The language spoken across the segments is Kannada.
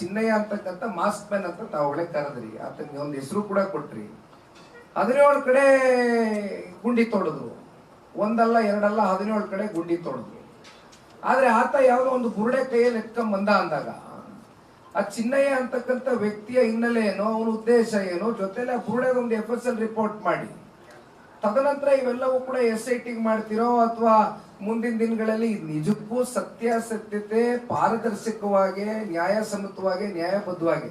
ಚಿನ್ನಯ್ಯ ಅಂತಕ್ಕಂಥ ಮಾಸ್ಕ್ ಮ್ಯಾನ್ ಅಂತ ತಾವುಗಳೇ ಕರೆದ್ರಿ. ಆತನಿಗೆ ಒಂದು ಹೆಸರು ಕೂಡ ಕೊಟ್ರಿ. ಹದಿನೇಳು ಕಡೆ ಗುಂಡಿ ತೊಡೆದು ಒಂದಲ್ಲ, ಎರಡಲ್ಲ, ಹದಿನೇಳು ಕಡೆ ಗುಂಡಿ ತೊಳೆದ್ರು ಆದರೆ ಆತ ಯಾವುದೋ ಒಂದು ಬುರುಡೆ ಕೈಯಲ್ಲಿ ಎತ್ಕೊಂಡ್ ಬಂದ ಅಂದಾಗ, ಆ ಚಿನ್ನಯ್ಯ ಅಂತಕ್ಕಂಥ ವ್ಯಕ್ತಿಯ ಹಿನ್ನೆಲೆ ಏನೋ, ಅವನ ಉದ್ದೇಶ ಏನೋ, ಜೊತೆಲೆ ಆ ಒಂದು ಎಫ್ ಎಸ್ ಎಲ್ ರಿಪೋರ್ಟ್ ಮಾಡಿ. ತದನಂತರ ಇವೆಲ್ಲವೂ ಕೂಡ ಎಸ್ ಐ ಟಿಗೆ ಮಾಡ್ತಿರೋ ಅಥವಾ ಮುಂದಿನ ದಿನಗಳಲ್ಲಿ ನಿಜಕ್ಕೂ ಸತ್ಯಾಸತ್ಯತೆ ಪಾರದರ್ಶಕವಾಗಿ, ನ್ಯಾಯಸಮ್ಮತವಾಗಿ, ನ್ಯಾಯಬದ್ಧವಾಗಿ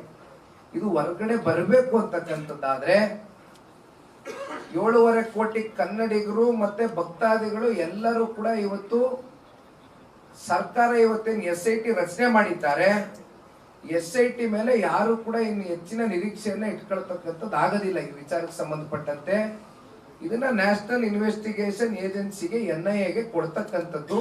ಇದು ಹೊರಗಡೆ ಬರಬೇಕು ಅಂತಕ್ಕಂಥದ್ದಾದ್ರೆ ಏಳೂವರೆ ಕೋಟಿ ಕನ್ನಡಿಗರು ಮತ್ತೆ ಭಕ್ತಾದಿಗಳು ಎಲ್ಲರೂ ಕೂಡ ಇವತ್ತು ಸರ್ಕಾರ ಇವತ್ತೇನು ಎಸ್ ಐ ಟಿ ರಚನೆ ಮಾಡಿದ್ದಾರೆ. ಎಸ್ ಐ ಟಿ ಮೇಲೆ ಯಾರು ಕೂಡ ಇನ್ನು ಹೆಚ್ಚಿನ ನಿರೀಕ್ಷೆಯನ್ನ ಇಟ್ಕೊಳ್ತಕ್ಕಂಥದ್ದು ಆಗೋದಿಲ್ಲ ಈ ವಿಚಾರಕ್ಕೆ ಸಂಬಂಧಪಟ್ಟಂತೆ. ಇದನ್ನ ನ್ಯಾಷನಲ್ ಇನ್ವೆಸ್ಟಿಗೇಷನ್ ಏಜೆನ್ಸಿಗೆ ಎನ್ ಐ ಎಗೆ ಕೊಡ್ತಕ್ಕಂಥದ್ದು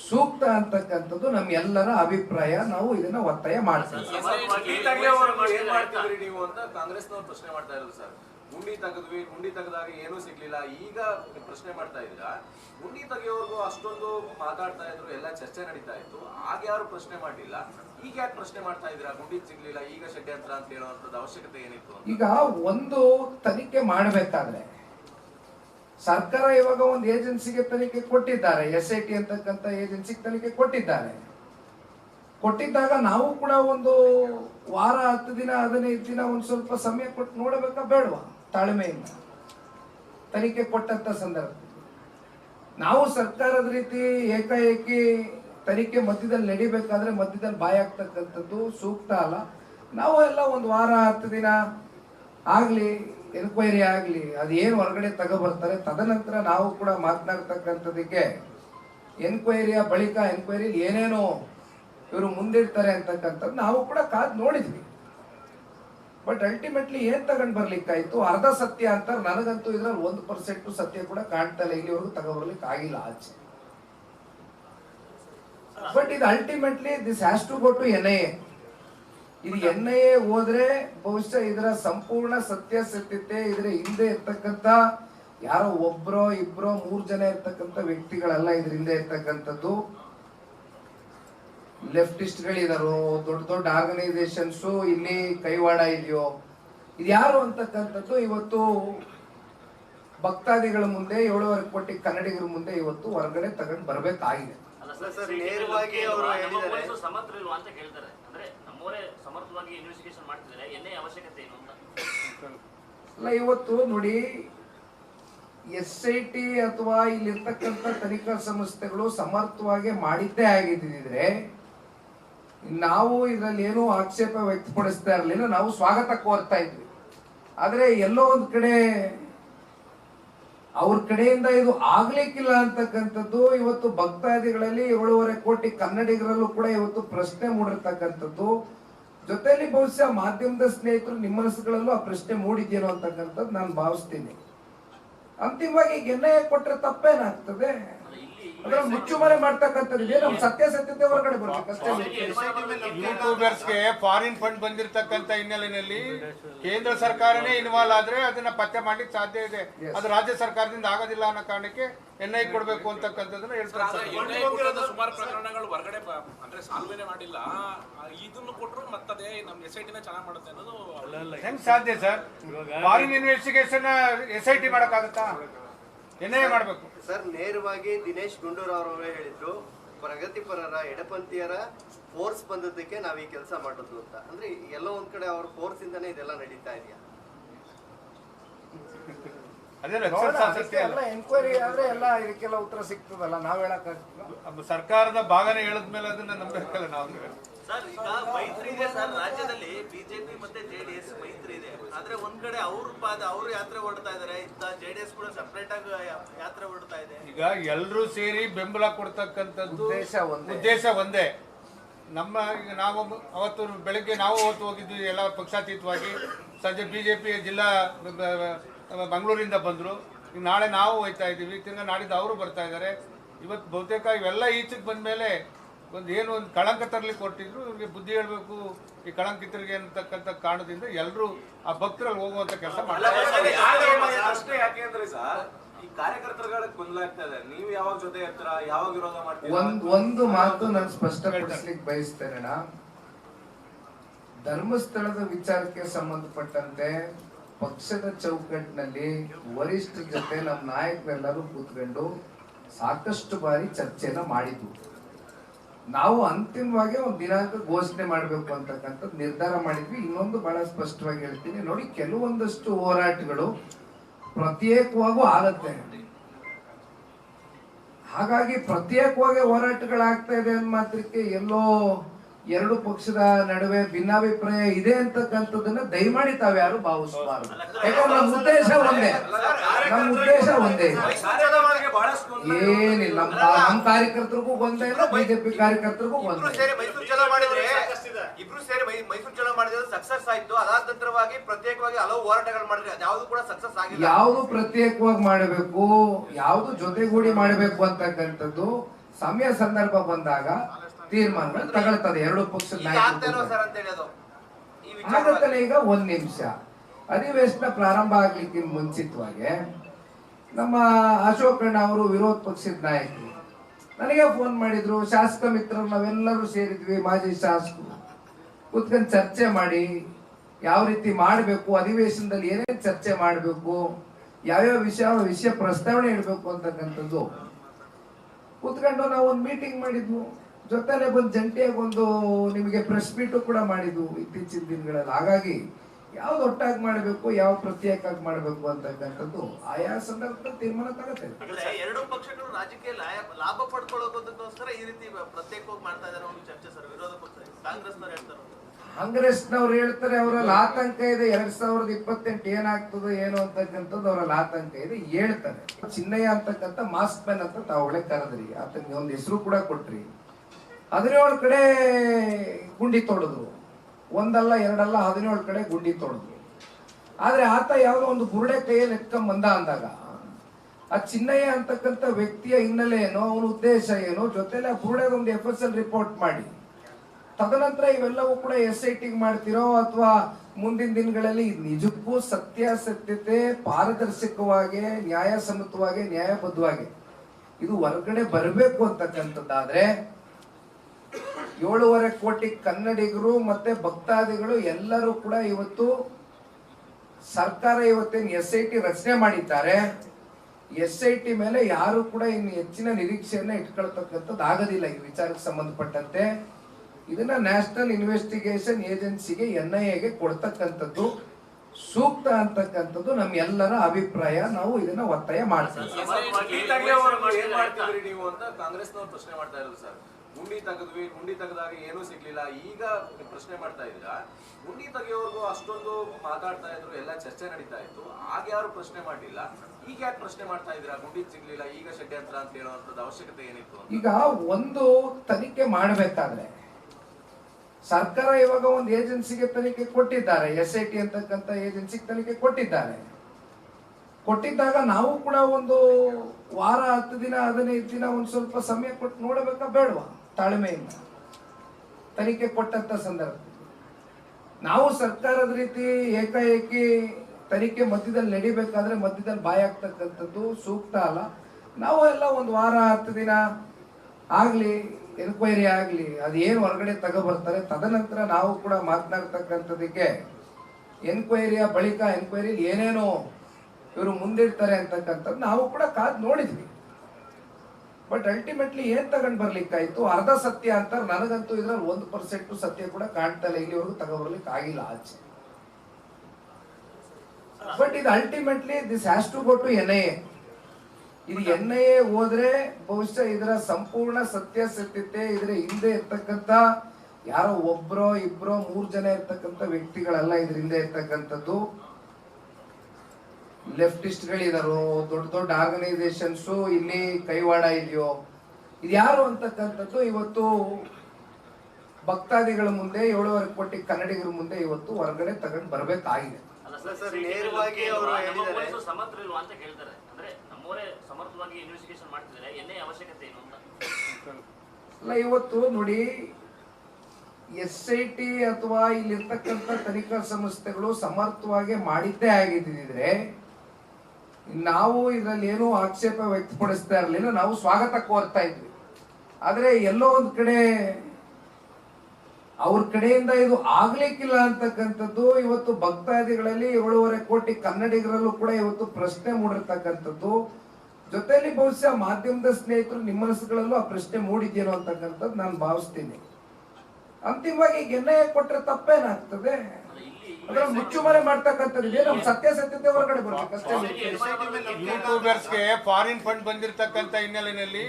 ಸೂಕ್ತ ಅಂತಕ್ಕಂಥದ್ದು ನಮ್ಮೆಲ್ಲರ ಅಭಿಪ್ರಾಯ ನಾವು ಇದನ್ನ ಒತ್ತಾಯ ಮಾಡ್ತೀವಿ ಈಗಾಗ್ಲೇವರೆಗೂ ಏನ್ ಮಾಡ್ತಿದ್ರಿ ನೀವು ಅಂತ ಕಾಂಗ್ರೆಸ್ನವ್ರು ಪ್ರಶ್ನೆ ಮಾಡ್ತಾ ಇರೋದು ಸರ್ ಗುಂಡಿ ತೆಗೆದ್ವಿ ಗುಂಡಿ ತೆಗೆದಾಗ ಏನೂ ಸಿಗ್ಲಿಲ್ಲ ಈಗ ಪ್ರಶ್ನೆ ಮಾಡ್ತಾ ಇದ್ದೀರಾ ಗುಂಡಿ ತೆಗೆಯೋರ್ಗು ಅಷ್ಟೊಂದು ಮಾತಾಡ್ತಾ ಇದ್ರು ಎಲ್ಲ ಚರ್ಚೆ ನಡೀತಾ ಇತ್ತು ಆಗ ಯಾರು ಪ್ರಶ್ನೆ ಮಾಡಲಿಲ್ಲ ಈಗ ಯಾಕೆ ಪ್ರಶ್ನೆ ಮಾಡ್ತಾ ಇದ್ದೀರಾ ಗುಂಡಿ ಸಿಗ್ಲಿಲ್ಲ ಈಗ ಷಡ್ಯಂತ್ರ ಅಂತ ಹೇಳುವಂತದ್ದು ಅವಶ್ಯಕತೆ ಏನಿತ್ತು ಈಗ ಒಂದು ತನಿಖೆ ಮಾಡಬೇಕಾದ್ರೆ ಸರ್ಕಾರ ಇವಾಗ ಒಂದು ಏಜೆನ್ಸಿಗೆ ತನಿಖೆ ಕೊಟ್ಟಿದ್ದಾರೆ ಎಸ್ ಐ ಟಿ ಅಂತಕ್ಕಂಥ ಏಜೆನ್ಸಿಗೆ ತನಿಖೆ ಕೊಟ್ಟಿದ್ದಾರೆ. ಕೊಟ್ಟಿದ್ದಾಗ ನಾವು ಕೂಡ ಒಂದು ವಾರ, ಹತ್ತು ದಿನ, ಹದಿನೈದು ದಿನ ಒಂದು ಸ್ವಲ್ಪ ಸಮಯ ಕೊಟ್ಟು ನೋಡಬೇಕಾ ಬೇಡವಾ ತಾಳ್ಮೆಯಿಂದ? ತನಿಖೆ ಕೊಟ್ಟಂತ ಸಂದರ್ಭ. ನಾವು ಸರ್ಕಾರದ ರೀತಿ ಏಕಾಏಕಿ ತನಿಖೆ ಮಧ್ಯದಲ್ಲಿ ನಡಿಬೇಕಾದ್ರೆ ಮಧ್ಯದಲ್ಲಿ ಬಾಯಿ ಆಗ್ತಕ್ಕಂಥದ್ದು ಸೂಕ್ತ ಅಲ್ಲ. ನಾವು ಎಲ್ಲ ಒಂದು ವಾರ, ಹತ್ತು ದಿನ ಆಗ್ಲಿ ಎನ್ಕ್ವೈರಿ ಆಗಲಿ ಅದೇನು ಹೊರಗಡೆ ತಗೋಬರ್ತಾರೆ ತದನಂತರ ನಾವು ಕೂಡ ಮಾತನಾಡ್ತಕ್ಕಂಥದಕ್ಕೆ ಎನ್ಕ್ವೈರಿಯ ಬಳಿಕ ಎನ್ಕ್ವೈರಿ ಏನೇನು ಇವರು ಮುಂದಿಡ್ತಾರೆ ಅಂತಕ್ಕಂಥದ್ದು ನಾವು ಕೂಡ ಕಾದ್ ನೋಡಿದ್ವಿ. ಬಟ್ ಅಲ್ಟಿಮೇಟ್ಲಿ ಏನ್ ತಗೊಂಡ್ ಬರ್ಲಿಕ್ಕಾಯ್ತು? ಅರ್ಧ ಸತ್ಯ ಅಂತ ನನಗಂತೂ ಇದ್ರಲ್ಲಿ ಒಂದು ಪರ್ಸೆಂಟ್ ಸತ್ಯ ಕೂಡ ಕಾಣ್ತಾ ಇಲ್ಲ, ಇಲ್ಲಿವರೆಗೂ ತಗೋಬರ್ಲಿಕ್ಕೆ ಆಗಿಲ್ಲ ಆಚೆ. ಬಟ್ ಇದು ultimately this has to go to N I ಇದು ಎನ್ ಐ ಎ ಹೋದ್ರೆ ಬಹುಶಃ ಇದರ ಸಂಪೂರ್ಣ ಸತ್ಯ ಸತ್ಯಾಸತ್ಯತೆ ಇದರ ಹಿಂದೆ ಇರ್ತಕ್ಕಂಥ ಯಾರೋ ಒಬ್ರೋ ಇಬ್ರೋ ಮೂರ್ ಜನ ಇರ್ತಕ್ಕಂಥ ವ್ಯಕ್ತಿಗಳಲ್ಲ ಇದ್ರ ಹಿಂದೆ ಇರ್ತಕ್ಕಂಥದ್ದು. ಲೆಫ್ಟಿಸ್ಟ್ಗಳಿದಾರೋ ದೊಡ್ಡ ದೊಡ್ಡ ಆರ್ಗನೈಸೇಷನ್ಸ್ ಇಲ್ಲಿ ಕೈವಾಡ ಇದೆಯೋ ಇದು ಯಾರು ಅಂತಕ್ಕಂಥದ್ದು ಇವತ್ತು ಭಕ್ತಾದಿಗಳ ಮುಂದೆ ಏಳುವರೆ ಕೋಟಿ ಕನ್ನಡಿಗರ ಮುಂದೆ ಇವತ್ತು ಹೊರಗಡೆ ತಗೊಂಡು ಬರ್ಬೇಕಾಗಿದೆ. ಅಲ್ಲ, ಇವತ್ತು ನೋಡಿ ಎಸ್ ಐ ಟಿ ಅಥವಾ ಇಲ್ಲಿರ್ತಕ್ಕಂಥ ತನಿಖಾ ಸಂಸ್ಥೆಗಳು ಸಮರ್ಥವಾಗಿ ಮಾಡಿದ್ದೇ ಆಗಿದ್ದಿದ್ರೆ, ನಾವು ಇದರಲ್ಲಿ ಏನೂ ಆಕ್ಷೇಪ ವ್ಯಕ್ತಪಡಿಸ್ತಾ ಇರಲಿಲ್ಲ. ನಾವು ಸ್ವಾಗತ ಕೋರ್ತಾ ಇದ್ವಿ. ಆದ್ರೆ ಎಲ್ಲೋ ಒಂದು ಕಡೆ ಅವ್ರ ಕಡೆಯಿಂದ ಇದು ಆಗ್ಲಿಕ್ಕಿಲ್ಲ ಅಂತಕ್ಕಂಥದ್ದು, ಇವತ್ತು ಭಕ್ತಾದಿಗಳಲ್ಲಿ ಏಳೂವರೆ ಕೋಟಿ ಕನ್ನಡಿಗರಲ್ಲೂ ಕೂಡ ಇವತ್ತು ಪ್ರಶ್ನೆ ಮೂಡಿರ್ತಕ್ಕಂಥದ್ದು. ಜೊತೆಯಲ್ಲಿ ಬಹುಶಃ ಮಾಧ್ಯಮದ ಸ್ನೇಹಿತರು ನಿಮ್ಮ ಮನಸ್ಸುಗಳಲ್ಲೂ ಆ ಪ್ರಶ್ನೆ ಮೂಡಿದ್ಯೇನೋ ಅಂತಕ್ಕಂಥದ್ದು ನಾನು ಭಾವಿಸ್ತೀನಿ. ಅಂತಿಮವಾಗಿ ಈಗ ಕೊಟ್ಟರೆ ತಪ್ಪೇನಾಗ್ತದೆ? ಅದ್ರ ಮುಚ್ಚುಮರೆ ಮಾಡ್ತಕ್ಕಂಥದ್ದು ಇದೆ ನಮ್ಮ ಸತ್ಯಾಸತ್ಯತೆ ಹೊರಗಡೆ ಬರ್ತದೆ ಫಾರಿನ್ ಫಂಡ್ ಬಂದಿರತಕ್ಕಂತ ಹಿನ್ನೆಲೆಯಲ್ಲಿ ಕೇಂದ್ರ ಸರ್ಕಾರನೇ ಇನ್ವಾಲ್ವ್ ಆದ್ರೆ ಅದನ್ನ ಪತ್ತೆ ಮಾಡ್ಲಿಕ್ಕೆ ಸಾಧ್ಯ ಇದೆ. ಅದು ರಾಜ್ಯ ಸರ್ಕಾರದಿಂದ ಆಗೋದಿಲ್ಲ ಅನ್ನೋ ಕಾರಣಕ್ಕೆ ಎನ್ ಐ ಕೊಡ್ಬೇಕು ಅಂತಕ್ಕಂಥದ್ದನ್ನ ಹೇಳ್ತಾರೆ. ಸುಮಾರು ಪ್ರಕರಣಗಳು ಹೊರಗಡೆ ಅಂದ್ರೆ ಸಾಲ್ವೇನೆ ಮಾಡಿಲ್ಲ. ಇದನ್ನು ಕೊಟ್ಟರು ಮತ್ತದೇ ನಮ್ ಎಸ್ ಐ ಟಿನ ಚೆನ್ನಾಗಿ ಮಾಡುತ್ತೆ ಅನ್ನೋದು ಹೆಂಗ್ ಸಾಧ್ಯ sir? Foreign investigation S I T ಮಾಡಕ್ಕಾಗತ್ತಾ? ಮಾಡಬೇಕು. ಸರ್, ನೇರವಾಗಿ ದಿನೇಶ್ ಗುಂಡೂರಾವ್ ಅವರೇ ಹೇಳಿದ್ರು, ಪ್ರಗತಿಪರರ, ಎಡಪಂಥೀಯರ ಫೋರ್ಸ್ ಬಂದದಕ್ಕೆ ನಾವು ಈ ಕೆಲಸ ಮಾಡೋದು ಅಂತ. ಅಂದ್ರೆ ಎಲ್ಲೋ ಒಂದ್ ಕಡೆ ಅವ್ರ ಫೋರ್ಸ್ ಇಂದಾನೆ ಇದೆಲ್ಲ ನಡೀತಾ ಇದೆಯಾ ಅದೇನು ನೋಡೋಣ, ಅಕ್ಷರಶಃ ಅದಕ್ಕೆ ಸತ್ಯ ಎಲ್ಲ ಎನ್ಕ್ವೈರಿ ಆದ್ರೆ ಎಲ್ಲ ಇದಕ್ಕೆಲ್ಲ ಉತ್ತರ ಸಿಗ್ತದಲ್ಲ ನಾವ್ ಹೇಳಕ್ ಸರ್ಕಾರದ ಭಾಗನೆ ಹೇಳದ್ಮೇಲೆ ಅದನ್ನ ನಂಬಬೇಕಲ್ಲ ನಾವು. ಸರ್ ಈಗ ಮೈತ್ರಿ ಇದೆ ಸರ್. ರಾಜ್ಯದಲ್ಲಿ ಬಿಜೆಪಿ ಮತ್ತೆ ಜೆಡಿಎಸ್ ಮೈತ್ರಿ ಇದೆ. ಆದ್ರೆ ಒಂದ್ ಕಡೆ ಅವ್ರ ಪಾದ ಅವ್ರು ಯಾತ್ರೆ ಹೊಡ್ತಾ ಇದಾರೆ. ಇಂತ ಜೆಡಿಎಸ್ ಕೂಡ ಸಪರೇಟ್ ಆಗಿ ಯಾತ್ರೆ ಹೊಡ್ತಾ ಇದೆ. ಈಗ ಎಲ್ಲರೂ ಸೇರಿ ಬೆಂಬಲ ಕೊಡ್ತಕ್ಕಂಥದ್ದು ಉದ್ದೇಶ ಒಂದೇ. ಉದ್ದೇಶ ಒಂದೇ. ನಮ್ಮ ಈಗ ನಾವು ಅವತ್ತು ಬೆಳಗ್ಗೆ ನಾವು ಅವತ್ತು ಹೋಗಿದ್ವಿ ಎಲ್ಲ ಪಕ್ಷಾತೀತವಾಗಿ. ಸಂಜೆ ಬಿಜೆಪಿ ಜಿಲ್ಲಾ ಬ- ಬೆಂಗಳೂರಿಂದ ಮಂಗಳೂರಿಂದ ಬಂದ್ರು. ಈಗ ನಾಳೆ ನಾವು ಹೋಯ್ತಾ ಇದ್ದೀವಿ. ತಿರ್ಗಾ ನಾಡಿದ್ದು ಅವರು ಬರ್ತಾ ಇದ್ದಾರೆ. ಇವತ್ತು ಬಹುತೇಕ ಇವೆಲ್ಲ ಈಚೆಗೆ ಬಂದ್ಮೇಲೆ ಒಂದು ಏನು ಒಂದು ಕಳಂಕ ತರಲಿಕ್ಕೆ ಕೊಟ್ಟಿದ್ರು. ಇವ್ರಿಗೆ ಬುದ್ಧಿ ಹೇಳಬೇಕು. ಈ ಕಳಂಕಿತರಿಗೆ ಅಂತಕ್ಕಂಥ ಕಾರಣದಿಂದ ಎಲ್ಲರೂ ಆ ಭಕ್ತರಲ್ಲಿ ಹೋಗುವಂತ ಕೆಲಸ ಮಾಡ್ತಾರೆ ಸರ್, ಯಾಕೆ ಅಷ್ಟೇ ಯಾಕೆ ಅಂದ್ರೆ ಸರ್ ಈ ಕಾರ್ಯಕರ್ತರುಗಳಿಗೆ ಗೊಂದಲ ಆಗ್ತಾ ಇದೆ. ನೀವು ಯಾವಾಗ ಜೊತೆ ಇರ್ತೀರಾ? ಯಾವಾಗ ವಿರೋಧ ಮಾಡ್ತೀರಾ? ಒಂದ್ ಒಂದು ಮಾತು ನಾನು ಸ್ಪಷ್ಟಪಡಿಸ್ಲಿಕ್ಕೆ ಬಯಸ್ತೇನೆ ಧರ್ಮಸ್ಥಳದ ವಿಚಾರಕ್ಕೆ ಸಂಬಂಧಪಟ್ಟಂತೆ ಪಕ್ಷದ ಚೌಕಟ್ಟಿನಲ್ಲಿ ವರಿಷ್ಠರ ಜೊತೆ ನಮ್ಮ ನಾಯಕರೆಲ್ಲರೂ ಕೂತ್ಕೊಂಡು ಸಾಕಷ್ಟು ಬಾರಿ ಚರ್ಚೆನ ಮಾಡಿದ್ವು ನಾವು ಅಂತಿಮವಾಗಿ ಒಂದು ದಿನಾಂಕ ಘೋಷಣೆ ಮಾಡಬೇಕು ಅಂತಕ್ಕಂಥದ್ದು ನಿರ್ಧಾರ ಮಾಡಿದ್ವಿ. ಇನ್ನೊಂದು ಬಹಳ ಸ್ಪಷ್ಟವಾಗಿ ಹೇಳ್ತೀನಿ. ನೋಡಿ, ಕೆಲವೊಂದಷ್ಟು ಹೋರಾಟಗಳು ಪ್ರತ್ಯೇಕವಾಗೂ ಆಗತ್ತೆ. ಹಾಗಾಗಿ ಪ್ರತ್ಯೇಕವಾಗಿ ಹೋರಾಟಗಳಾಗ್ತಾ ಇದೆ ಅನ್ನೋ ಮಾತ್ರಕ್ಕೆ ಎಲ್ಲೋ ಎರಡು ಪಕ್ಷದ ನಡುವೆ ಭಿನ್ನಾಭಿಪ್ರಾಯ ಇದೆ ಅಂತಕ್ಕಂಥದ್ದನ್ನ ದಯಮಾಡಿ ತಾವ್ಯಾರು ಭಾವಿಸಬಾರದು. ಯಾಕಂದ್ರೆ ನಮ್ಮ ಉದ್ದೇಶ ಒಂದೇ. ನಮ್ಮ ಉದ್ದೇಶ ಒಂದೇ. ಏನಿಲ್ಲ ನಮ್ಮ ನಮ್ಮ ಕಾರ್ಯಕರ್ತರಿಗೂ ಒಂದೇ ಇಲ್ಲ ಬಿಜೆಪಿ ಕಾರ್ಯಕರ್ತರಿಗೂ ಒಂದೇ ಇಬ್ರು ಸೇರಿ ಮೈಸೂರು ಚಲೋ ಮಾಡಿದ್ರೆ ಸಕ್ಸಸ್ ಆಯ್ತು. ಅದಾದ ನಂತರವಾಗಿ ಪ್ರತ್ಯೇಕವಾಗಿ ಹಲವು ಹೋರಾಟಗಳು ಮಾಡಿದ್ರೆ ಯಾವ್ದು ಕೂಡ ಸಕ್ಸಸ್ ಆಗಿಲ್ಲ. ಯಾವ್ದು ಪ್ರತ್ಯೇಕವಾಗಿ ಮಾಡಬೇಕು ಯಾವ್ದು ಜೊತೆಗೂಡಿ ಮಾಡಬೇಕು ಅಂತಕ್ಕಂಥದ್ದು ಸಮಯ ಸಂದರ್ಭ ಬಂದಾಗ ತೀರ್ಮಾನಗಳು ತಗೊಳ್ತದೆ ಎರಡು ಪಕ್ಷದ ಆಗತ್ತಲೇ ಈಗ ಒಂದ್ ನಿಮಿಷ. ಅಧಿವೇಶನ ಪ್ರಾರಂಭ ಆಗ್ಲಿಕ್ಕೆ ಮುಂಚಿತವಾಗಿ ನಮ್ಮ ಅಶೋಕಣ್ಣ ಅವರು ವಿರೋಧ ಪಕ್ಷದ ನಾಯಕರು ನನಗೆ ಫೋನ್ ಮಾಡಿದ್ರು ಶಾಸಕ ಮಿತ್ರರು ನಾವೆಲ್ಲರೂ ಸೇರಿದ್ವಿ ಮಾಜಿ ಶಾಸಕರು. ಕುತ್ಕೊಂಡು ಚರ್ಚೆ ಮಾಡಿ ಯಾವ ರೀತಿ ಮಾಡಬೇಕು ಅಧಿವೇಶನದಲ್ಲಿ ಏನೇನು ಚರ್ಚೆ ಮಾಡಬೇಕು ಯಾವ್ಯಾವ ವಿಷಯ ವಿಷಯ ಪ್ರಸ್ತಾವನೆ ಇಡಬೇಕು ಅಂತಕ್ಕಂಥದ್ದು. ಕುತ್ಕೊಂಡು ನಾವು ಒಂದು ಮೀಟಿಂಗ್ ಮಾಡಿದ್ವು. ಜೊತೆಲೆ ಬಂದು ಜಂಟಿಯಾಗಿ ಒಂದು ನಿಮಗೆ ಪ್ರೆಸ್ ಮೀಟು ಕೂಡ ಮಾಡಿದ್ವು ಇತ್ತೀಚಿನ ದಿನಗಳಲ್ಲಿ. ಹಾಗಾಗಿ ಯಾವ್ದು ಒಟ್ಟಾಗಿ ಮಾಡಬೇಕು ಯಾವ ಪ್ರತ್ಯೇಕವಾಗಿ ಮಾಡಬೇಕು ಅಂತಕ್ಕಂಥದ್ದು ಆಯಾ ಸಂದರ್ಭದಲ್ಲಿ ತೀರ್ಮಾನ ತಗತ್ತೆ ಎರಡು ಪಕ್ಷಗಳು ರಾಜಕೀಯ ಲಾಭ ಪಡ್ಕೊಳ್ಳೋದಕ್ಕೋಸ್ಕರ ಈ ರೀತಿ ಪ್ರತ್ಯೇಕವಾಗಿ ಮಾಡ್ತಾ ಇದಾರೆ ಒಂದು ಚರ್ಚೆ ಸರ್ ವಿರೋಧ ಪಕ್ಷ. ಕಾಂಗ್ರೆಸ್ನವ್ರು ಹೇಳ್ತಾರೆ. ಕಾಂಗ್ರೆಸ್ನವ್ರು ಹೇಳ್ತಾರೆ ಅವರಲ್ಲಿ ಆತಂಕ ಇದೆ ಎರಡ್ ಸಾವಿರದ ಇಪ್ಪತ್ತೆಂಟು ಏನಾಗ್ತದೆ ಏನು ಅಂತಕ್ಕಂಥದ್ದು ಅವರಲ್ಲಿ ಆತಂಕ ಇದೆ ಹೇಳ್ತಾರೆ. ಚಿನ್ನಯ್ಯ ಅಂತಕ್ಕಂಥ ಮಾಸ್ಕ್ ಮ್ಯಾನ್ ಅಂತ ತಾವುಗಳೇ ಕರೆದ್ರಿ. ಆತನಿಗೆ ಒಂದು ಹೆಸರು ಕೂಡ ಕೊಟ್ರಿ. ಹದಿನೇಳು ಕಡೆ ಗುಂಡಿ ತೊಡೆದ್ರು ಒಂದಲ್ಲ, ಎರಡಲ್ಲ, ಹದಿನೇಳು ಕಡೆ ಗುಂಡಿ ತೊಡೆದ್ರು ಆದರೆ ಆತ ಯಾವುದೋ ಒಂದು ಬುರುಡೆ ಕೈಯಲ್ಲಿ ಎತ್ಕೊಂಡ್ ಬಂದ ಅಂದಾಗ, ಆ ಚಿನ್ನಯ್ಯ ಅಂತಕ್ಕಂಥ ವ್ಯಕ್ತಿಯ ಹಿನ್ನೆಲೆ ಏನೋ, ಅವನ ಉದ್ದೇಶ ಏನೋ, ಜೊತೆಲೆ ಬುರುಡೆಗೆ ಒಂದು ಎಫ್ ಎಸ್ ಎಲ್ ರಿಪೋರ್ಟ್ ಮಾಡಿ. ತದನಂತರ ಇವೆಲ್ಲವೂ ಕೂಡ ಎಸ್ ಐ ಟಿ ಮಾಡ್ತಿರೋ ಅಥವಾ ಮುಂದಿನ ದಿನಗಳಲ್ಲಿ ನಿಜಕ್ಕೂ ಸತ್ಯಾಸತ್ಯತೆ ಪಾರದರ್ಶಕವಾಗಿ, ನ್ಯಾಯಸಮ್ಮತವಾಗಿ, ನ್ಯಾಯಬದ್ಧವಾಗಿ ಇದು ಹೊರಗಡೆ ಬರಬೇಕು ಅಂತಕ್ಕಂಥದ್ದಾದ್ರೆ ಏಳೂವರೆ ಕೋಟಿ ಕನ್ನಡಿಗರು ಮತ್ತೆ ಭಕ್ತಾದಿಗಳು ಎಲ್ಲರೂ ಕೂಡ ಇವತ್ತು ಸರ್ಕಾರ ಇವತ್ತೇನು ಎಸ್ ಐ ಟಿ ರಚನೆ ಮಾಡಿದ್ದಾರೆ. ಎಸ್ ಐ ಟಿ ಮೇಲೆ ಯಾರು ಕೂಡ ಇನ್ನು ಹೆಚ್ಚಿನ ನಿರೀಕ್ಷೆಯನ್ನ ಇಟ್ಕೊಳ್ತಕ್ಕಂಥದ್ದು ಆಗೋದಿಲ್ಲ ಈ ವಿಚಾರಕ್ಕೆ ಸಂಬಂಧಪಟ್ಟಂತೆ. ಇದನ್ನ ನ್ಯಾಷನಲ್ ಇನ್ವೆಸ್ಟಿಗೇಷನ್ ಏಜೆನ್ಸಿಗೆ ಎನ್ ಐ ಎಗೆ ಕೊಡ್ತಕ್ಕಂಥದ್ದು ಸೂಕ್ತ ಅಂತಕ್ಕಂಥದ್ದು ನಮ್ಮೆಲ್ಲರ ಅಭಿಪ್ರಾಯ. ನಾವು ಇದನ್ನ ಒತ್ತಾಯ ಮಾಡ್ತೀವಿ. ಗುಂಡಿ ತೆಗೆದ್ವಿ, ಹುಂಡಿ ತೆಗೆದಾಗ ಏನೂ ಸಿಗ್ಲಿಲ್ಲ. ಈಗ ಪ್ರಶ್ನೆ ಮಾಡ್ತಾ ಇದ್ದೀರಾ ಗುಂಡಿ ತೆಗೆಯೋರ್ಗು ಅಷ್ಟೊಂದು ಮಾತಾಡ್ತಾ ಇದ್ರು, ಎಲ್ಲ ಚರ್ಚೆ ನಡೀತಾ ಇತ್ತು. ಆಗ ಯಾರು ಪ್ರಶ್ನೆ ಮಾಡಲಿಲ್ಲ? ಈಗ ಯಾಕೆ ಪ್ರಶ್ನೆ ಮಾಡ್ತಾ ಇದ್ದೀರಾ? ಗುಂಡಿ ಸಿಗ್ಲಿಲ್ಲ, ಈಗ ಷಡ್ಯಂತ್ರ ಅಂತ ಹೇಳುವಂತದ್ದು ಅವಶ್ಯಕತೆ ಏನಿತ್ತು ಈಗ ಒಂದು ತನಿಖೆ ಮಾಡಬೇಕಾದ್ರೆ, ಸರ್ಕಾರ ಇವಾಗ ಒಂದು ಏಜೆನ್ಸಿಗೆ ತನಿಖೆ ಕೊಟ್ಟಿದ್ದಾರೆ, ಎಸ್ ಐ ಟಿ ಅಂತಕ್ಕಂಥ ಏಜೆನ್ಸಿಗೆ ತನಿಖೆ ಕೊಟ್ಟಿದ್ದಾರೆ. ಕೊಟ್ಟಿದ್ದಾಗ ನಾವು ಕೂಡ ಒಂದು ವಾರ, ಹತ್ತು ದಿನ, ಹದಿನೈದು ದಿನ ಒಂದು ಸ್ವಲ್ಪ ಸಮಯ ಕೊಟ್ಟು ನೋಡಬೇಕಾ ಬೇಡವಾ? ತಾಳ್ಮೆಯಿಂದ ತನಿಖೆ ಕೊಟ್ಟಂತ ಸಂದರ್ಭ. ನಾವು ಸರ್ಕಾರದ ರೀತಿ ಏಕಾಏಕಿ ತನಿಖೆ ಮಧ್ಯದಲ್ಲಿ ನಡಿಬೇಕಾದ್ರೆ ಮಧ್ಯದಲ್ಲಿ ಬಾಯಿ ಆಗ್ತಕ್ಕಂಥದ್ದು ಸೂಕ್ತ ಅಲ್ಲ. ನಾವು ಎಲ್ಲ ಒಂದು ವಾರ, ಹತ್ತು ದಿನ ಆಗಲಿ ಎನ್ಕ್ವೈರಿ ಆಗಲಿ ಅದೇನು ಹೊರಗಡೆ ತಗೊಬರ್ತಾರೆ ತದನಂತರ ನಾವು ಕೂಡ ಮಾತನಾಡ್ತಕ್ಕಂಥದಕ್ಕೆ ಎನ್ಕ್ವೈರಿಯ ಬಳಿಕ ಎನ್ಕ್ವೈರಿ ಏನೇನೋ ಇವರು ಮುಂದಿಡ್ತಾರೆ ಅಂತಕ್ಕಂಥದ್ದು ನಾವು ಕೂಡ ಕಾದು ನೋಡಿದ್ವಿ. ಬಟ್ ಅಲ್ಟಿಮೇಟ್ಲಿ ಏನ್ ತಗೊಂಡ್ ಬರ್ಲಿಕ್ಕಾಯ್ತು? ಅರ್ಧ ಸತ್ಯ ಅಂತಾರೆ ನನಗಂತೂ ಇದ್ರಲ್ಲಿ ಒಂದು ಪರ್ಸೆಂಟ್ ಸತ್ಯ ಕೂಡ ಕಾಣ್ತಾ ಇಲ್ಲ. ಇಲ್ಲಿವರೆಗೂ ತಗೊಬರ್ಲಿಕ್ಕೆ ಆಗಿಲ್ಲ ಆಚೆ. ಬಟ್ ಇದು ultimately this has to go to N I A ಇದು ಎನ್ ಐ ಎ ಹೋದ್ರೆ ಬಹುಶಃ ಇದರ ಸಂಪೂರ್ಣ ಸತ್ಯ ಸತ್ಯಾಸತ್ಯತೆ ಇದರ ಹಿಂದೆ ಇರ್ತಕ್ಕಂಥ ಯಾರೋ ಒಬ್ರೋ ಇಬ್ರೋ ಮೂರ್ ಜನ ಇರ್ತಕ್ಕಂಥ ವ್ಯಕ್ತಿಗಳೆಲ್ಲ ಇದ್ರ ಹಿಂದೆ ಇರ್ತಕ್ಕಂಥದ್ದು. ಲೆಫ್ಟಿಸ್ಟ್ಗಳಿದಾರೋ ದೊಡ್ಡ ದೊಡ್ಡ ಆರ್ಗನೈಸೇಷನ್ಸ್ ಇಲ್ಲಿ ಕೈವಾಡ ಇದೆಯೋ? ಇದು ಯಾರು ಅಂತಕ್ಕಂಥದ್ದು ಇವತ್ತು ಭಕ್ತಾದಿಗಳ ಮುಂದೆ ಏಳುವರೆ ಕೋಟಿ ಕನ್ನಡಿಗರ ಮುಂದೆ ಇವತ್ತು ಹೊರಗಡೆ ತಗೊಂಡು ಬರಬೇಕಾಗಿದೆ. ಅಲ್ಲ ಸರ್, ಸರ್ ನೇರವಾಗಿ ಅವರು ನಮ್ಮ ಹೇಳಿದ್ದಾರೆ. ಪೊಲೀಸರು ಸಮರ್ಥರಿಲ್ವಾ ಅಂತ ಕೇಳ್ತಾರೆ. ಅಂದ್ರೆ ನಮ್ಮವರೇ ಸಮರ್ಥವಾಗಿ ಇನ್ವೆಸ್ಟಿಗೇಷನ್ ಮಾಡ್ತಿದ್ದಾರೆ. ಎನ್ಐ ಅವಶ್ಯಕತೆ ಏನು ಅಂತ. ಅಲ್ಲ ಇವತ್ತು ನೋಡಿ ಎಸ್ ಐ ಟಿ ಅಥವಾ ಇಲ್ಲಿರ್ತಕ್ಕಂಥ ತನಿಖಾ ಸಂಸ್ಥೆಗಳು ಸಮರ್ಥವಾಗಿ ಮಾಡಿದ್ದೇ ಆಗಿದ್ದಿದ್ರೆ ನಾವು ಇದರಲ್ಲಿ ಏನೂ ಆಕ್ಷೇಪ ವ್ಯಕ್ತಪಡಿಸ್ತಾ ಇರಲಿಲ್ಲ, ನಾವು ಸ್ವಾಗತ ಕೋರ್ತಾ ಇದ್ವಿ. ಆದರೆ ಎಲ್ಲೋ ಒಂದು ಕಡೆ ಅವ್ರ ಕಡೆಯಿಂದ ಇದು ಆಗ್ಲಿಕ್ಕಿಲ್ಲ ಅಂತಕ್ಕಂಥದ್ದು, ಇವತ್ತು ಭಕ್ತಾದಿಗಳಲ್ಲಿ ಏಳೂವರೆ ಕೋಟಿ ಕನ್ನಡಿಗರಲ್ಲೂ ಕೂಡ ಇವತ್ತು ಪ್ರಶ್ನೆ ಮೂಡಿರ್ತಕ್ಕಂಥದ್ದು. ಜೊತೆಯಲ್ಲಿ ಬಹುಶಃ ಮಾಧ್ಯಮದ ಸ್ನೇಹಿತರು ನಿಮ್ಮ ಮನಸ್ಸುಗಳಲ್ಲೂ ಆ ಪ್ರಶ್ನೆ ಮೂಡಿದ್ದೇನೋ ಅಂತಕ್ಕಂಥದ್ದು ನಾನು ಭಾವಿಸ್ತೀನಿ. ಅಂತಿಮವಾಗಿ ಈಗ ಕೊಟ್ರೆ ತಪ್ಪೇನಾಗ್ತದೆ? ಅದ್ರ ಮುಚ್ಚುಮರೆ ಮಾಡ್ತಕ್ಕಂಥದ್ದು ನಮ್ಮ ಸತ್ಯ ಸತ್ಯತೆ ಹೊರಗಡೆ ಯೂಟ್ಯೂಬರ್ಸ್ಗೆ ಫಾರಿನ್ ಫಂಡ್ ಬಂದಿರತಕ್ಕಂತ ಹಿನ್ನೆಲೆಯಲ್ಲಿ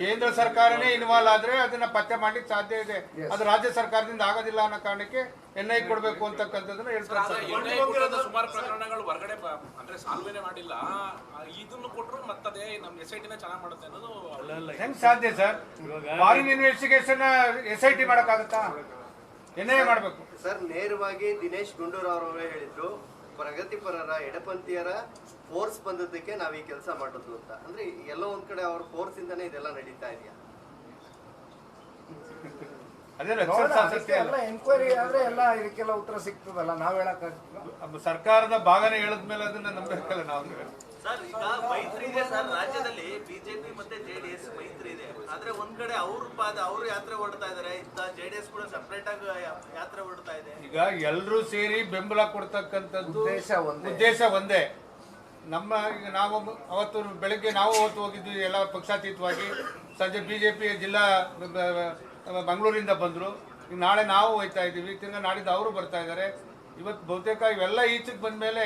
ಕೇಂದ್ರ ಸರ್ಕಾರನೇ ಇನ್ವಾಲ್ವ್ ಆದ್ರೆ ಅದನ್ನ ಪತ್ತೆ ಮಾಡ್ಲಿಕ್ಕೆ ಸಾಧ್ಯ ಇದೆ. ಅದು ರಾಜ್ಯ ಸರ್ಕಾರದಿಂದ ಆಗೋದಿಲ್ಲ ಅನ್ನೋ ಕಾರಣಕ್ಕೆ ಎನ್ ಐ ಕೊಡ್ಬೇಕು ಅಂತಕ್ಕಂಥದ್ದನ್ನ ಹೇಳ್ತಾರೆ ಸುಮಾರು ಪ್ರಕರಣಗಳು ಹೊರಗಡೆ ಅಂದ್ರೆ ಸಾಲ್ವೇನೆ ಮಾಡಿಲ್ಲ. ಇದನ್ನು ಕೊಟ್ಟರು ಮತ್ತದೇ ನಮ್ಮ ಎಸ್ ಐ ಟಿನ ಚೆನ್ನಾಗಿ ಮಾಡುತ್ತೆ ಅನ್ನೋದು ಹೆಂಗ್ ಸಾಧ್ಯ sir? Foreign investigation S I T ಮಾಡಕ್ಕಾಗತ್ತಾ? ಎನ್ ಮಾಡಬೇಕು. ಸರ್ ನೇರವಾಗಿ ದಿನೇಶ್ ಗುಂಡೂರಾವ್ ಅವರೇ ಹೇಳಿದ್ರು ಪ್ರಗತಿಪರರ ಎಡಪಂಥೀಯರ ಫೋರ್ಸ್ ಬಂದದ್ದಕ್ಕೆ ನಾವು ಈ ಕೆಲಸ ಮಾಡೋದು ಅಂತ. ಅಂದ್ರೆ ಎಲ್ಲೋ ಒಂದ್ ಕಡೆ ಅವ್ರ ಫೋರ್ಸ್ ಇಂದಾನೆ ಇದೆಲ್ಲ ನಡೀತಾ ಇದೆಯಾ ಅದೇನ ನೋಡೋಣ, ಸತ್ಯ ಅದಕ್ಕೆ ಎಲ್ಲ ಎನ್ಕ್ವೈರಿ ಆದ್ರೆ ಎಲ್ಲ ಇದಕ್ಕೆಲ್ಲ ಉತ್ತರ ಸಿಗ್ತದಲ್ಲ ನಾವ್ ಹೇಳಕ್ ಸರ್ಕಾರದ ಭಾಗನೆ ಹೇಳಿದ್ಮೇಲೆ ಅದನ್ನ ನಂಬಬೇಕಲ್ಲ ನಾವು. ಸರ್ ಈಗ ಮೈತ್ರಿ ಇದೆ ಸರ್ ರಾಜ್ಯದಲ್ಲಿ ಬಿಜೆಪಿ ಮತ್ತೆ ಜೆಡಿಎಸ್ ಮೈತ್ರಿ ಇದೆ. ಆದ್ರೆ ಒಂದ್ ಕಡೆ ಅವ್ರ ಪಾದ ಅವ್ರು ಯಾತ್ರೆ ಹೊಡ್ತಾ ಇದಾರೆ ಇಂತ ಜೆಡಿಎಸ್ ಕೂಡ ಸಪರೇಟ್ ಆಗಿ ಯಾತ್ರೆ ಹೊಡ್ತಾ ಇದೆ. ಈಗ ಎಲ್ಲರೂ ಸೇರಿ ಬೆಂಬಲ ಕೊಡ್ತಕ್ಕಂಥದ್ದು ಉದ್ದೇಶ ಒಂದೇ. ಉದ್ದೇಶ ಒಂದೇ. ನಮ್ಮ ಈಗ ನಾವು ಅವತ್ತು ಬೆಳಗ್ಗೆ ನಾವು ಅವತ್ತು ಹೋಗಿದ್ವಿ ಎಲ್ಲ ಪಕ್ಷಾತೀತವಾಗಿ. ಸಂಜೆ ಬಿಜೆಪಿ ಜಿಲ್ಲಾ ಮಂಗಳೂರಿಂದ ಬಂದರು. ಈಗ ನಾಳೆ ನಾವು ಹೋಯ್ತಾ ಇದ್ದೀವಿ. ತಿರ್ಗಾ ನಾಡಿದ್ದು ಅವರು ಬರ್ತಾ ಇದ್ದಾರೆ. ಇವತ್ತು ಬಹುತೇಕ ಇವೆಲ್ಲ ಈಚೆಗೆ ಬಂದ್ಮೇಲೆ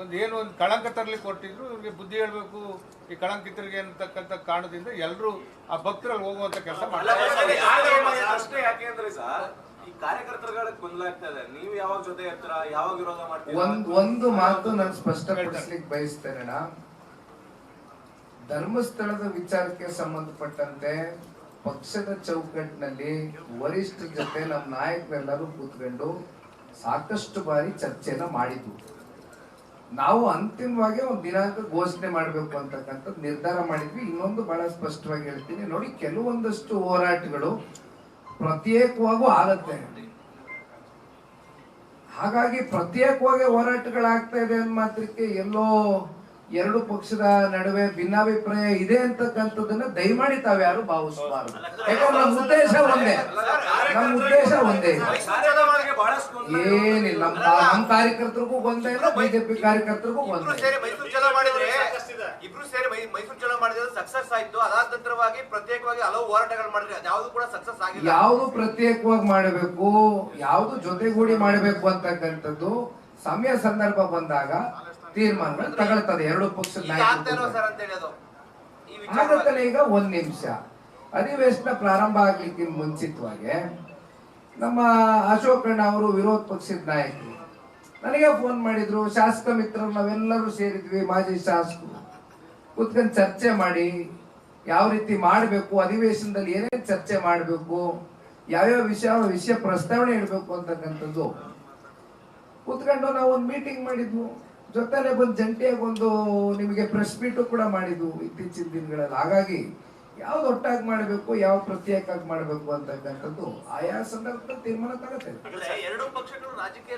ಒಂದು ಏನು ಒಂದು ಕಳಂಕ ತರಲಿಕ್ಕೆ ಕೊಟ್ಟಿದ್ರು. ಇವ್ರಿಗೆ ಬುದ್ಧಿ ಹೇಳಬೇಕು. ಈ ಕಳಂಕಿತರಿಗೆ ಅಂತಕ್ಕಂಥ ಕಾರಣದಿಂದ ಎಲ್ಲರೂ ಆ ಭಕ್ತರಲ್ಲಿ ಹೋಗುವಂತ ಕೆಲಸ ಮಾಡ್ತಾರೆ ಅಷ್ಟೇ ಯಾಕೆ ಅಂದ್ರೆ ಸರ್ ಈ ಕಾರ್ಯಕರ್ತರುಗಳ ಗೊಂದಲ ಆಗ್ತಾ ಇದೆ. ನೀವು ಯಾವಾಗ ಜೊತೆ ಇರ್ತೀರಾ? ಯಾವಾಗ ವಿರೋಧ ಮಾಡ್ತೀರಾ? ಒಂದ್ ಒಂದು ಮಾತು ನಾನು ಸ್ಪಷ್ಟಪಡಿಸ್ಲಿಕ್ಕೆ ಬಯಸ್ತೇನೆ ಧರ್ಮಸ್ಥಳದ ವಿಚಾರಕ್ಕೆ ಸಂಬಂಧಪಟ್ಟಂತೆ ಪಕ್ಷದ ಚೌಕಟ್ಟಿನಲ್ಲಿ ವರಿಷ್ಠ ಜೊತೆ ನಮ್ಮ ನಾಯಕರೆಲ್ಲರೂ ಕೂತ್ಕೊಂಡು ಸಾಕಷ್ಟು ಬಾರಿ ಚರ್ಚೆನ ಮಾಡಿದ್ವು. ನಾವು ಅಂತಿಮವಾಗಿ ಒಂದು ದಿನಾಂಕ ಘೋಷಣೆ ಮಾಡಬೇಕು ಅಂತಕ್ಕಂಥದ್ದು ನಿರ್ಧಾರ ಮಾಡಿದ್ವಿ. ಇನ್ನೊಂದು ಬಹಳ ಸ್ಪಷ್ಟವಾಗಿ ಹೇಳ್ತೀನಿ. ನೋಡಿ, ಕೆಲವೊಂದಷ್ಟು ಹೋರಾಟಗಳು ಪ್ರತ್ಯೇಕವಾಗೂ ಆಗತ್ತೆ. ಹಾಗಾಗಿ ಪ್ರತ್ಯೇಕವಾಗಿ ಹೋರಾಟಗಳಾಗ್ತಾ ಇದೆ ಅನ್ನೋ ಮಾತ್ರಕ್ಕೆ ಎಲ್ಲೋ ಎರಡು ಪಕ್ಷದ ನಡುವೆ ಭಿನ್ನಾಭಿಪ್ರಾಯ ಇದೆ ಅಂತಕ್ಕಂಥದ್ದನ್ನ ದಯಮಾಡಿ ತಾವ್ಯಾರು ಭಾವಿಸಬಾರದು. ಯಾಕಂದ್ರೆ ನಮ್ಮ ಉದ್ದೇಶ ಒಂದೇ. ನಮ್ಮ ಉದ್ದೇಶ ಒಂದೇ. ಏನಿಲ್ಲ ನಮ್ಮ ನಮ್ಮ ಕಾರ್ಯಕರ್ತರಿಗೂ ಒಂದೇ ಇಲ್ಲ ಬಿಜೆಪಿ ಕಾರ್ಯಕರ್ತರಿಗೂ ಒಂದೇ. ಇಬ್ರು ಸೇರಿ ಮೈಸೂರು ಚಲೋ ಮಾಡಿದ್ರೆ ಇಬ್ರು ಸೇರಿ ಮೈ- ಮೈಸೂರು ಚಲೋ ಮಾಡಿದ್ರೆ ಸಕ್ಸಸ್ ಆಯ್ತು. ಅದಾದ ನಂತರವಾಗಿ ಪ್ರತ್ಯೇಕವಾಗಿ ಹಲವು ಹೋರಾಟಗಳು ಮಾಡಿದ್ರೆ ಯಾವ್ದು ಕೂಡ ಸಕ್ಸಸ್ ಆಗಿಲ್ಲ. ಯಾವ್ದು ಪ್ರತ್ಯೇಕವಾಗಿ ಮಾಡಬೇಕು ಯಾವ್ದು ಜೊತೆಗೂಡಿ ಮಾಡಬೇಕು ಅಂತಕ್ಕಂಥದ್ದು ಸಮಯ ಸಂದರ್ಭ ಬಂದಾಗ ತೀರ್ಮಾನಗಳು ತಗೊಳ್ತದೆ ಎರಡು ಪಕ್ಷದ ಈಗ ಆಗತ್ತಲ್ಲ ಒಂದ್ ನಿಮಿಷ. ಅಧಿವೇಶನ ಪ್ರಾರಂಭ ಆಗ್ಲಿಕ್ಕೆ ಮುಂಚಿತವಾಗಿ ನಮ್ಮ ಅಶೋಕಣ್ಣ ಅವರು ವಿರೋಧ ಪಕ್ಷದ ನಾಯಕರು ನನಗೆ ಫೋನ್ ಮಾಡಿದ್ರು ಶಾಸಕ ಮಿತ್ರರು ನಾವೆಲ್ಲರೂ ಸೇರಿದ್ವಿ ಮಾಜಿ ಶಾಸಕರು. ಕೂತ್ಕೊಂಡು ಚರ್ಚೆ ಮಾಡಿ ಯಾವ ರೀತಿ ಮಾಡಬೇಕು ಅಧಿವೇಶನದಲ್ಲಿ ಏನೇನು ಚರ್ಚೆ ಮಾಡಬೇಕು ಯಾವ್ಯಾವ ವಿಷಯ ವಿಷಯ ಪ್ರಸ್ತಾವನೆ ಇಡಬೇಕು ಅಂತಕ್ಕಂಥದ್ದು. ಕೂತ್ಕೊಂಡು ನಾವು ಒಂದು ಮೀಟಿಂಗ್ ಮಾಡಿದ್ವು. ಜೊತೆಲೆ ಬಂದು ಜಂಟಿಯಾಗಿ ಒಂದು ನಿಮಗೆ ಪ್ರೆಸ್ ಮೀಟು ಕೂಡ ಮಾಡಿದ್ವು ಇತ್ತೀಚಿನ ದಿನಗಳಲ್ಲಿ. ಹಾಗಾಗಿ ಯಾವ್ದು ಒಟ್ಟಾಗಿ ಮಾಡಬೇಕು ಯಾವ ಪ್ರತ್ಯೇಕವಾಗಿ ಮಾಡಬೇಕು ಅಂತಕ್ಕಂಥದ್ದು ಆಯಾ ಸಂದರ್ಭದಲ್ಲಿ ತೀರ್ಮಾನ ತಗತ್ತೆ. ಎರಡೂ ಪಕ್ಷಗಳು ರಾಜಕೀಯ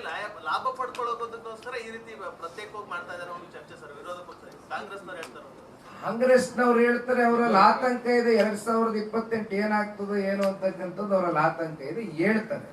ಲಾಭ ಪಡ್ಕೊಳ್ಳೋದಕ್ಕೋಸ್ಕರ ಈ ರೀತಿ ಪ್ರತ್ಯೇಕವಾಗಿ ಮಾಡ್ತಾ ಇದಾರೆ ಒಂದು ಚರ್ಚೆ ಸರ್ ವಿರೋಧ ಪಕ್ಷ ಕಾಂಗ್ರೆಸ್ನವ್ರು ಹೇಳ್ತಾರೆ. ಕಾಂಗ್ರೆಸ್ನವ್ರು ಹೇಳ್ತಾರೆ ಅವರಲ್ಲಿ ಆತಂಕ ಇದೆ. ಎರಡ್ ಸಾವಿರದ ಇಪ್ಪತ್ತೆಂಟು ಏನಾಗ್ತದೋ ಏನು ಅಂತಕ್ಕಂಥದ್ದು ಅವರಲ್ಲಿ ಆತಂಕ ಇದೆ ಹೇಳ್ತಾರೆ.